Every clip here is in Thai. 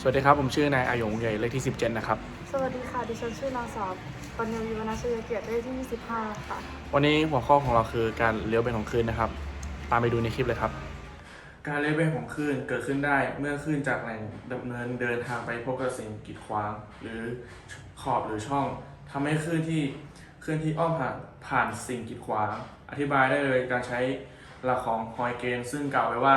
สวัสดีครับ ผมชื่อนายอาหยงใหญ่เลขที่ 17 นะครับ สวัสดีค่ะ ดิฉันชื่อนางสาวปัญญวีวรรณชยเกียรติเลขที่ 25 ค่ะ วันนี้หัวข้อของเราคือการเลี้ยวเบนของคลื่นนะครับ ตามไปดูในคลิปเลยครับ การเลี้ยวเบนของคลื่นเกิดขึ้นได้เมื่อคลื่นจากแหล่งดำเนินเดินทางไปพบกับสิ่งกีดขวาง หรือขอบหรือช่องทำให้คลื่นที่คลื่นที่อ้อมผ่านผ่านสิ่งกีดขวาง อธิบายได้เลยการใช้หลักของฮอยเกนซึ่งกล่าวไว้ว่า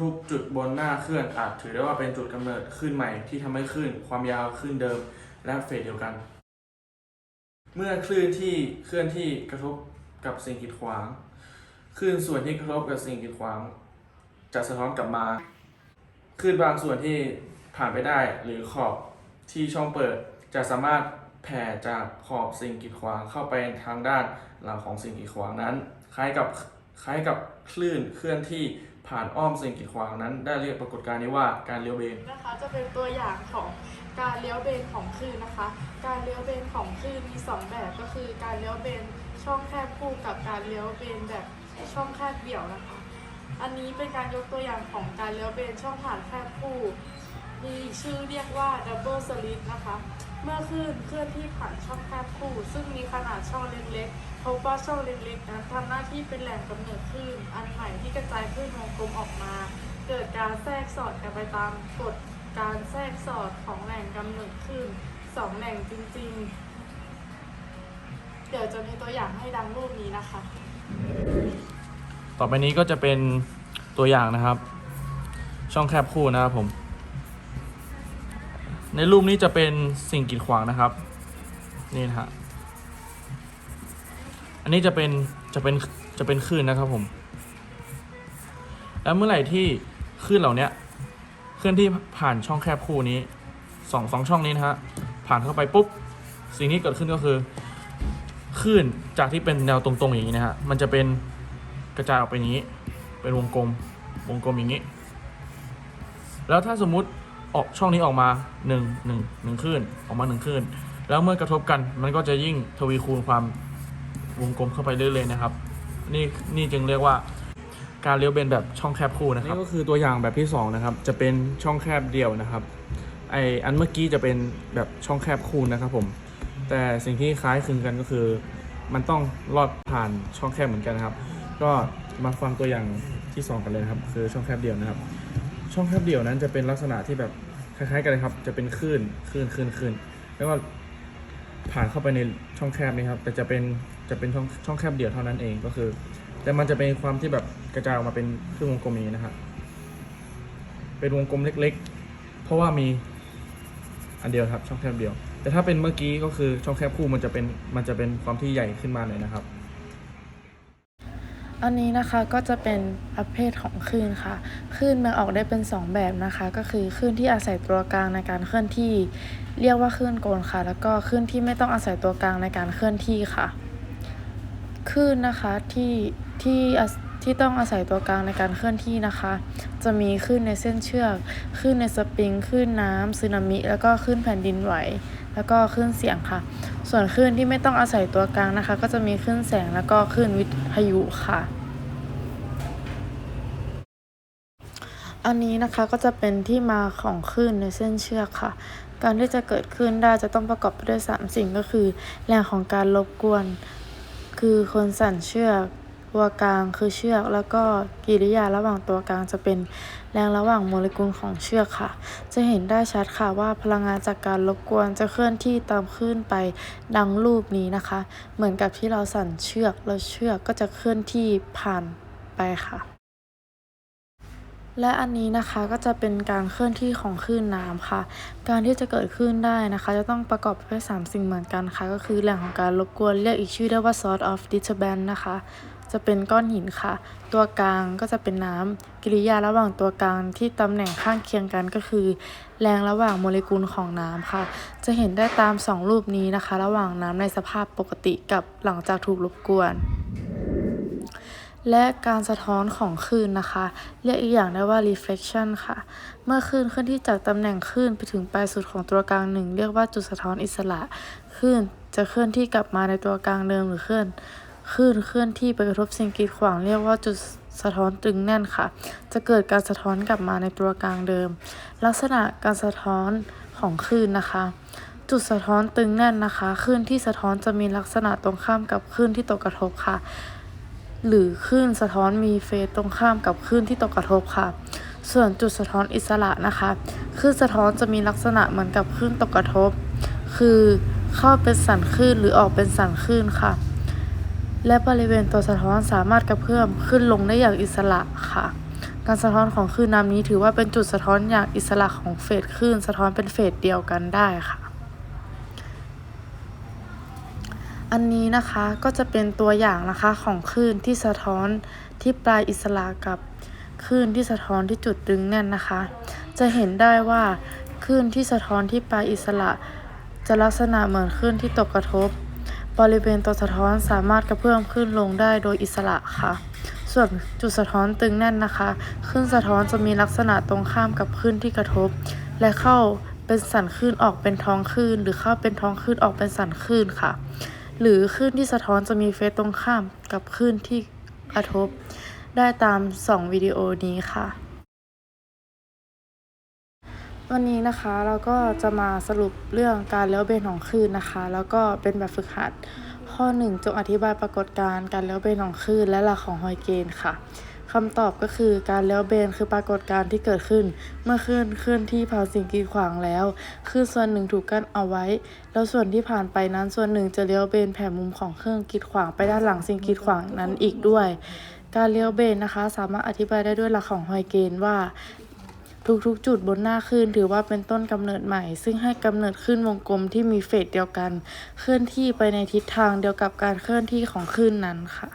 ทุกๆ จุดบนหน้าเคลื่อนอาจถือได้ว่าเป็นจุดกำเนิดคลื่นใหม่ที่ทำให้คลื่นความยาวคลื่นเดิมและเฟสเดียวกัน เมื่อคลื่นที่เคลื่อนที่กระทบกับสิ่งกีดขวางคลื่นส่วนที่กระทบกับสิ่งกีดขวางจะสะท้อนกลับมาคลื่นบางส่วนที่ผ่านไปได้หรือขอบที่ช่องเปิดจะสามารถแผ่จากขอบสิ่งกีดขวางเข้าไปทางด้านหลังของสิ่งกีดขวางนั้น คล้ายกับคล้ายกับคลื่นเคลื่อนที่ ผ่านอ้อมสิ่งกีดขวางนั้น ได้เรียกปรากฏการณ์นี้ว่าการเลี้ยวเบนนะคะจะเป็นตัวอย่างของการเลี้ยวเบนของคลื่นนะคะ การเลี้ยวเบนของคลื่นมี 2 แบบก็คือ การเลี้ยวเบนช่องแคบคู่กับการเลี้ยวเบนแบบช่องแคบเดี่ยวนะคะ อันนี้เป็นการยกตัวอย่างของการเลี้ยวเบนช่องผ่านแคบคู่ มีชื่อเรียกว่า double slit นะคะ เมื่อคลื่นเคลื่อนที่ผ่านช่องแคบคู่ ซึ่งมีขนาดช่องเล็กๆพบว่าช่องเล็กๆนั้นทำหน้าที่เป็นแหล่งกำเนิดคลื่นอันใหม่ที่กระจายคลื่นวงกลมออกมา เกิดการแทรกสอดกันไปตามกฎการแทรกสอดของแหล่งกำเนิดคลื่นสองแหล่งจริงๆ เดี๋ยวจะมีตัวอย่างให้ดังรูปนี้นะคะ ต่อไปนี้ก็จะเป็นตัวอย่างนะครับ ช่องแคบคู่นะครับผม ในรูปนี้จะเป็นสิ่งกีดขวางนะครับ นี่นะฮะ อันนี้จะเป็นจะเป็นจะเป็นคลื่นนะครับผม แล้วเมื่อไหร่ที่คลื่นเหล่านี้เคลื่อนที่ผ่านช่องแคบคู่นี้สองสองช่องนี้นะฮะ ผ่านเข้าไปปุ๊บ สิ่งที่เกิดขึ้นก็คือคลื่นจากที่เป็นแนวตรงๆอย่างนี้นะฮะ มันจะเป็นกระจายออกไปนี้ เป็นวงกลม วงกลมอย่างนี้ แล้วถ้าสมมุติ ออกช่องนี้ออกมาหนึ่งหนึ่งหนึ่งคลื่นออกมาหนึ่งคลื่นแล้วเมื่อกระทบกันมันก็จะยิ่งทวีคูณความวงกลมเข้าไปเรื่อยๆนะครับ นี่นี่จึงเรียกว่าการเลี้ยวเบนแบบช่องแคบคู่นะครับนี่ก็คือตัวอย่างแบบที่สองนะครับจะเป็นช่องแคบเดียวนะครับไออันเมื่อกี้จะเป็นแบบช่องแคบคูณนะครับผม แต่สิ่งที่คล้ายคลึงกันก็คือ มันต้องลอดผ่านช่องแคบเหมือนกันนะครับ ก็มาฟังตัวอย่างที่สองกันเลยครับ คือช่องแคบเดี่ยวนะครับ ช่องแคบเดี่ยวนั้นจะเป็นลักษณะที่แบบ คล้ายๆกันเลยครับ จะเป็นคลื่นคลื่นคลื่นคลื่นแล้วก็ผ่านเข้าไปในช่องแคบนี้ครับ แต่จะเป็นจะเป็นช่องช่องแคบเดียวเท่านั้นเองก็คือ แต่มันจะเป็นความที่แบบกระจายออกมาเป็นครึ่งวงกลมนี้นะครับเป็นวงกลมเล็ก ๆ เพราะว่ามีอันเดียวครับ ช่องแคบเดียว แต่ถ้าเป็นเมื่อกี้ก็คือช่องแคบคู่มันจะเป็นมันจะเป็นความที่ใหญ่ขึ้นมาเลยนะครับ อันนี้นะคะก็จะเป็นประเภทของคลื่นค่ะคลื่นแบ่งออกได้เป็น 2 แบบนะคะ ก็คือคลื่นที่อาศัยตัวกลางในการเคลื่อนที่ เรียกว่าคลื่นโกลค่ะ แล้วก็คลื่นที่ไม่ต้องอาศัยตัวกลางในการเคลื่อนที่ค่ะคลื่นนะคะที่ที่ที่ต้องอาศัยตัวกลางในการเคลื่อนที่นะคะ จะมีคลื่นในเส้นเชือกคลื่นในสปริงคลื่นน้ำสึนามิ แล้วก็คลื่นแผ่นดินไหว แล้วก็คลื่นเสียงค่ะ ส่วนคลื่นที่ไม่ต้องอาศัยตัวกลางนะคะ ก็จะมีคลื่นแสงแล้วก็คลื่นวิทยุค่ะ อันนี้นะคะก็จะเป็นที่มาของคลื่นในเส้นเชือกค่ะ การที่จะเกิดขึ้นได้จะต้องประกอบไปด้วย 3 สิ่งก็คือ แรงของการรบกวน คือคนสั่นเชือกตัวกลางคือเชือก แล้วก็กิริยาระหว่างตัวกลางจะเป็นแรงระหว่างโมเลกุลของเชือกค่ะ จะเห็นได้ชัดค่ะว่าพลังงานจากการรบกวนจะเคลื่อนที่ตามคลื่นไปดังรูปนี้นะคะ เหมือนกับที่เราสั่นเชือกแล้วเชือกก็จะเคลื่อนที่ผ่านไปค่ะ และอันนี้นะคะก็จะเป็นการเคลื่อนที่ของคลื่นน้ำค่ะ การที่จะเกิดขึ้นได้นะคะ จะต้องประกอบไปด้วยสามสิ่งเหมือนกันค่ะ ก็คือแหล่งของการรบกวนเรียกอีกชื่อได้ว่า source of disturbance นะคะ จะเป็นก้อนหินค่ะ ตัวกลางก็จะเป็นน้ำกิริยาระหว่างตัวกลางที่ตำแหน่งข้างเคียงกันก็คือ แรงระหว่างโมเลกุลของน้ำค่ะ จะเห็นได้ตามสองรูปนี้นะคะ ระหว่างน้ำในสภาพปกติกับหลังจากถูกรบกวน และการสะท้อนของคลื่นนะคะ เรียกอีกอย่างได้ว่า reflection ค่ะ เมื่อคลื่นเคลื่อนที่จากตำแหน่งคลื่นไปถึงปลายสุดของตัวกลางหนึ่งเรียกว่าจุดสะท้อนอิสระคลื่นจะเคลื่อนที่กลับมาในตัวกลางเดิมหรือเคลื่อนคลื่นเคลื่อนที่ไปกระทบสิ่งกีดขวางเรียกว่าจุดสะท้อนตึงแน่นค่ะ จะเกิดการสะท้อนกลับมาในตัวกลางเดิม ลักษณะการสะท้อนของคลื่นนะคะ จุดสะท้อนตึงแน่นนะคะคลื่นที่สะท้อนจะมีลักษณะตรงข้ามกับคลื่นที่ตกกระทบค่ะ หรือคลื่นสะท้อนมีเฟสตรงข้ามกับคลื่นที่ตกกระทบค่ะ ส่วนจุดสะท้อนอิสระนะคะคลื่นสะท้อนจะมีลักษณะเหมือนกับคลื่นตกกระทบ คือเข้าเป็นสันคลื่นหรือออกเป็นสันคลื่นค่ะ และบริเวณตัวสะท้อนสามารถกระเพื่อมขึ้นลงได้อย่างอิสระค่ะ การสะท้อนของคลื่นน้ำนี้ถือว่าเป็นจุดสะท้อนอย่างอิสระของเฟสคลื่นสะท้อนเป็นเฟสเดียวกันได้ค่ะ อันนี้นะคะก็จะเป็นตัวอย่างนะคะของคลื่นที่สะท้อนที่ปลายอิสระกับคลื่นที่สะท้อนที่จุดตึงแน่นนะคะ จะเห็นได้ว่าคลื่นที่สะท้อนที่ปลายอิสระ จะลักษณะเหมือนคลื่นที่ตกกระทบ บริเวณตัวสะท้อนสามารถกระเพื่อมขึ้นลงได้โดยอิสระค่ะ ส่วนจุดสะท้อนตึงแน่นนะคะคลื่นสะท้อนจะมีลักษณะตรงข้ามกับคลื่นที่กระทบ และเข้าเป็นสันคลื่นออกเป็นท้องคลื่นหรือเข้าเป็นท้องคลื่นออกเป็นสันคลื่นค่ะ หรือคลื่นที่สะท้อนจะมีเฟสตรงข้ามกับคลื่นที่กระทบ ได้ตาม 2 วิดีโอนี้ค่ะ วันนี้นะคะเราก็จะมาสรุปเรื่องการเลี้ยวเบนของคลื่นนะคะ แล้วก็เป็นแบบฝึกหัด ข้อ 1 จงอธิบายปรากฏการณ์การเลี้ยวเบนของคลื่นและหลักของฮอยเกนค่ะ คำตอบก็คือการเลี้ยวเบนคือปรากฏการณ์ที่เกิดขึ้น เมื่อคลื่นเคลื่อนที่ผ่านสิ่งกีดขวางแล้วคลื่นส่วนหนึ่งถูกกั้นเอาไว้ แล้วส่วนที่ผ่านไปนั้นส่วนหนึ่งจะเลี้ยวเบนแผ่มุมของเครื่องกีดขวางไปด้านหลังสิ่งกีดขวางนั้นอีกด้วย การเลี้ยวเบนนะคะ สามารถอธิบายได้ด้วยหลักของฮอยเกนว่าทุกๆ จุดบนหน้าคลื่นถือว่าเป็นต้นกำเนิดใหม่ ซึ่งให้กำเนิดคลื่นวงกลมที่มีเฟสเดียวกัน เคลื่อนที่ไปในทิศทางเดียวกับการเคลื่อนที่ของคลื่นนั้นค่ะ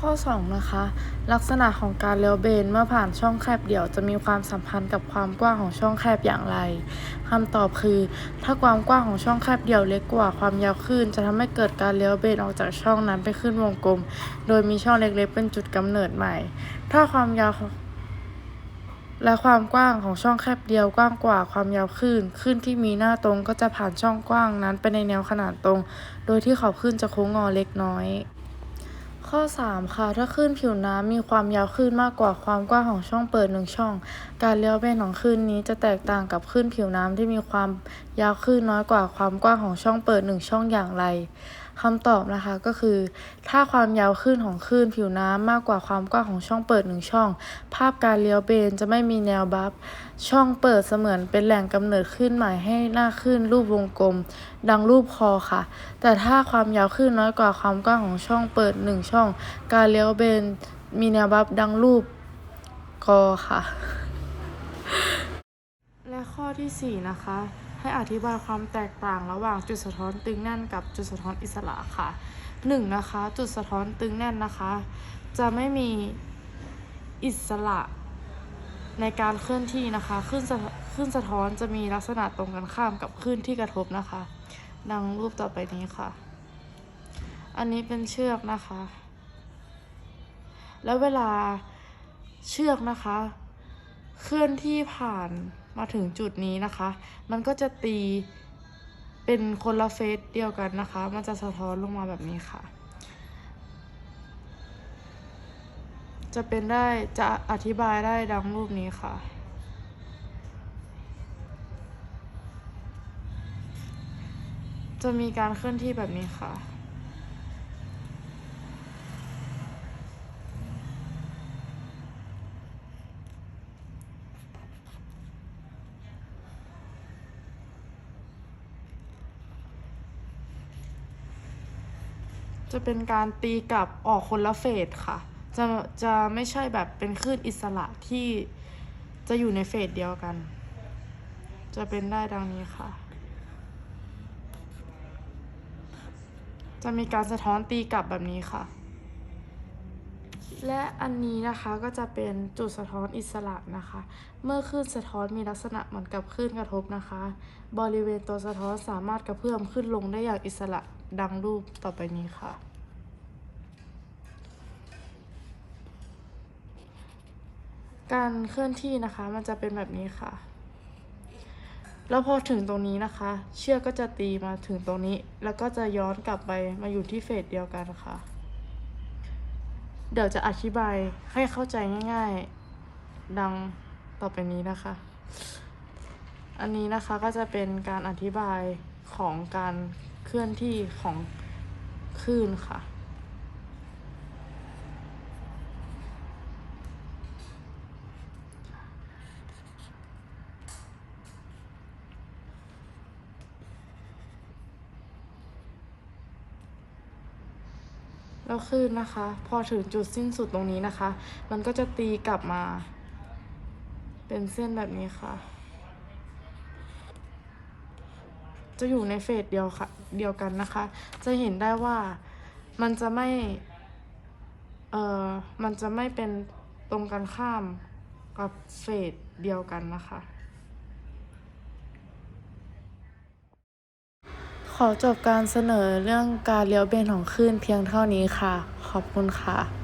ข้อ 2 นะคะ ลักษณะของการเลี้ยวเบนเมื่อผ่านช่องแคบเดี่ยวจะมีความสัมพันธ์กับความกว้างของช่องแคบอย่างไรคำตอบคือ ถ้าความกว้างของช่องแคบเดี่ยวเล็กกว่าความยาวคลื่นจะทำให้เกิดการเลี้ยวเบนออกจากช่องนั้นไปขึ้นวงกลม โดยมีช่องเล็กๆเป็นจุดกำเนิดใหม่ ถ้าความยาวและความกว้างของช่องแคบเดียวกว้างกว่าความยาวคลื่นคลื่นที่มีหน้าตรงก็จะผ่านช่องกว้างนั้นไปในแนวขนานตรง โดยที่ขอบคลื่นจะโค้งงอเล็กน้อย ข้อ 3 ค่ะ ถ้าคลื่นผิวน้ำมีความยาวคลื่นมากกว่าความกว้างของช่องเปิดหนึ่งช่อง การเลี้ยวเบนของคลื่นนี้จะแตกต่างกับคลื่นผิวน้ำที่มีความยาวคลื่นน้อยกว่าความกว้างของช่องเปิดหนึ่งช่องอย่างไร คำตอบนะคะก็คือ ถ้าความยาวคลื่นของคลื่นผิวน้ำมากกว่าความกว้างของช่องเปิดหนึ่งช่อง ภาพการเลี้ยวเบนจะไม่มีแนวบัฟช่องเปิดเสมือนเป็นแหล่งกำเนิดคลื่นใหม่ให้หน้าคลื่นรูปวงกลม ดังรูปคอค่ะ แต่ถ้าความยาวคลื่นน้อยกว่าความกว้างของช่องเปิดหนึ่งช่อง การเลี้ยวเบนมีแนวบัฟดังรูปกอค่ะ และข้อที่ 4 นะคะ ให้อธิบายความแตกต่างระหว่างจุดสะท้อนตึงแน่นกับจุดสะท้อนอิสระค่ะ 1. นะคะ จุดสะท้อนตึงแน่นนะคะ จะไม่มีอิสระในการเคลื่อนที่นะคะคลื่นสะคลื่นสะท้อนจะมีลักษณะตรงกันข้ามกับคลื่นที่กระทบนะคะ ดังรูปต่อไปนี้ค่ะ อันนี้เป็นเชือกนะคะ แล้วเวลาเชือกนะคะ เคลื่อนที่ผ่าน มาถึงจุดนี้นะคะ มันก็จะตีเป็นคนละเฟสเดียวกันนะคะ มันจะสะท้อนลงมาแบบนี้ค่ะ จะเป็นได้จะอธิบายได้ดังรูปนี้ค่ะจะมีการเคลื่อนที่แบบนี้ค่ะ จะเป็นการตีกลับออกคนละเฟสค่ะ จะจะไม่ใช่แบบเป็นคลื่นอิสระที่จะอยู่ในเฟสเดียวกัน จะเป็นได้ดังนี้ค่ะ จะมีการสะท้อนตีกลับแบบนี้ค่ะ และอันนี้นะคะก็จะเป็นจุดสะท้อนอิสระนะคะ เมื่อคลื่นสะท้อนมีลักษณะเหมือนกับคลื่นกระทบนะคะ บริเวณตัวสะท้อนสามารถกระเพื่อมขึ้นลงได้อย่างอิสระ ดังรูปต่อไปนี้ค่ะ การเคลื่อนที่นะคะมันจะเป็นแบบนี้ค่ะ แล้วพอถึงตรงนี้นะคะ เชือกก็จะตีมาถึงตรงนี้ แล้วก็จะย้อนกลับไปมาอยู่ที่เฟสเดียวกันค่ะ เดี๋ยวจะอธิบายให้เข้าใจง่าย ๆ ดังต่อไปนี้นะคะ อันนี้นะคะก็จะเป็นการอธิบายของการ เคลื่อนที่ของคลื่นค่ะ แล้วคลื่นนะคะ พอถึงจุดสิ้นสุดตรงนี้นะคะ มันก็จะตีกลับมา เป็นเส้นแบบนี้ค่ะ จะอยู่ในเฟสเดียวค่ะเดียวกันนะคะ จะเห็นได้ว่ามันจะไม่ เอ่อ มันจะไม่เป็นตรงกันข้ามกับเฟสเดียวกันนะคะ ขอจบการเสนอเรื่องการเลี้ยวเบนของคลื่นเพียงเท่านี้ค่ะ ขอบคุณค่ะ